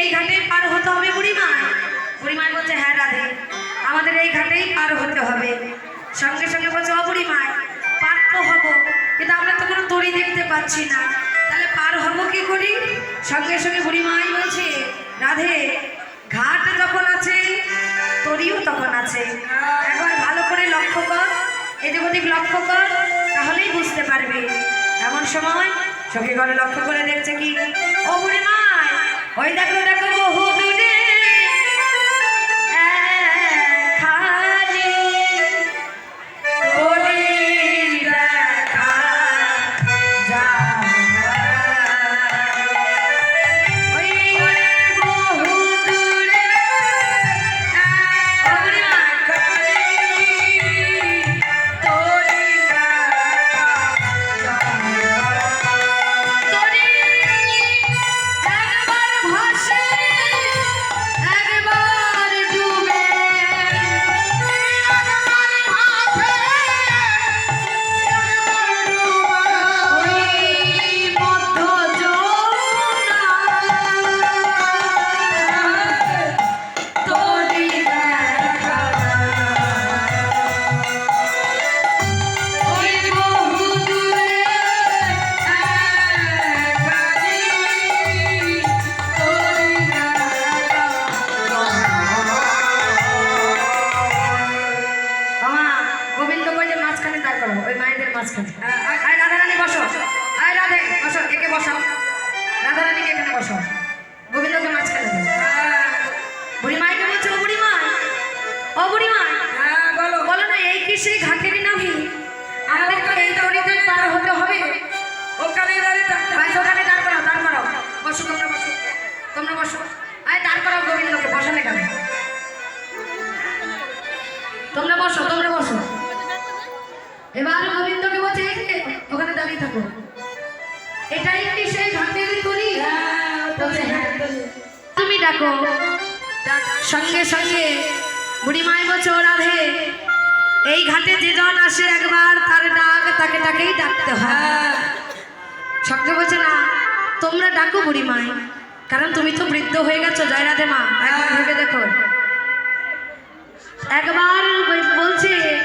এই ঘাটে পার হতে হবে বুড়িমাই বুড়িমাই বলছে হ্যাঁ রাধে, আমাদের এই ঘাটেই পার হতে হবে। সঙ্গে সঙ্গে বলছে, ও বুড়িমাই পার তো হব, কিন্তু আমরা তো কোনো তরি দেখতে পাচ্ছি না। তাহলে পার হব কি করি? সঙ্গে সঙ্গে বুড়িমাই বলছে, রাধে, ঘাট যখন আছে, তরিও তখন আছে। একবার ভালো করে লক্ষ্য কর এদিক ওদিক লক্ষ্য কর, তাহলেই বুঝতে পারবে। এমন সময় চোখে ঘরে লক্ষ্য করে দেখছে কি, ও বুড়ি মাই ওই দেখো দেখো বহু দূরে বসো, তোমরা বসো। তোমরা বসো। আয় দাঁড় করাও গোবিন্দকে বসালে কেন তোমরা বসো তোমরা বসো। এবার গোবিন্দকে বলছে "এই ওখানে দাঁড়িয়ে থাকো। এটাই কি সেই ঘাটের তরি "হ্যাঁ।" তুমি ডাকো। সঙ্গে সঙ্গে বুড়ি মাই বলছে, "ও রাধে, এই ঘাটে যে জন আসে একবার, তার ডাক তাকে তাকেই ডাকতে হ্যাঁ। সঙ্গে বলছে, না তোমরা ডাকো বুড়ি মাই কারণ তুমি তো বৃদ্ধ হয়ে গেছো, জয় রাধে মা। একবার ভেবে দেখো। একবার বল- বলছে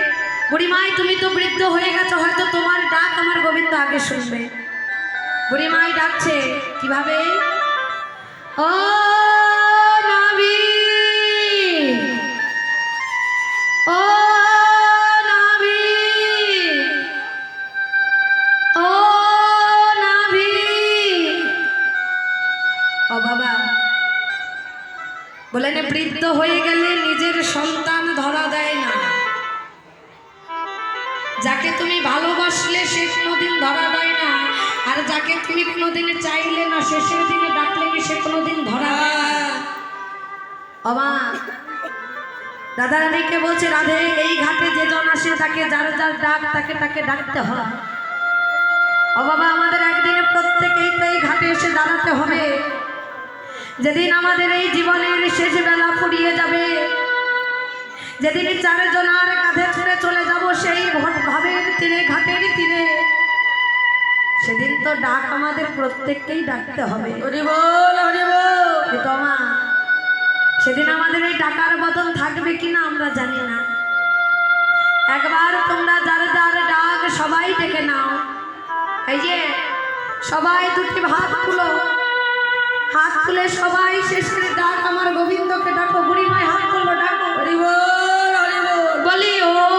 বুড়িমাই তুমি তো বৃদ্ধ হয়ে গেছো, হয়তো তোমার ডাক আমার গোবিন্দ আগে শুনবে। বুড়িমাই ডাকছে, কীভাবে? ও নাভি ও বলেন, বৃদ্ধ হয়ে গেলে নিজের সন্তান ধরা দেয় না। যাকে তুমি ভালোবাসলে সে কোনোদিন ধরা দেয় না, আর যাকে তুমি কোনোদিন চাইলে না শেষের দিনে ডাকলে কি সে কোনোদিন ধরা বাবা দাদা রানীকে বলছে, রাধে, এই ঘাটে যে জন আসে তাকে যার যার ডাক, তাকে তাকে ডাকতে হয়। ও বাবা, আমাদের একদিনে প্রত্যেকেই তো এই ঘাটে এসে দাঁড়াতে হবে। যেদিন আমাদের এই জীবনের শেষ বেলা ফুরিয়ে যাবে যেদিন চারজনার কাঁধে ছুড়ে চলে যাব সেই ঘাটের তীরে ঘাটের তীরে সেদিন তো ডাক আমাদের প্রত্যেককেই ডাকতে হবে। মা সেদিন আমাদের এই টাকার বদল থাকবে কিনা আমরা জানি না। একবার তোমরা যার যার ডাক সবাই ডেকে নাও। এই যে সবাই দুটি ভাত তুলো। হাত তুলে সবাই শেষের ডাক আমার গোবিন্দকে ডাকো বুড়ি মায় হাত তুলবো ডাকো। বলি ও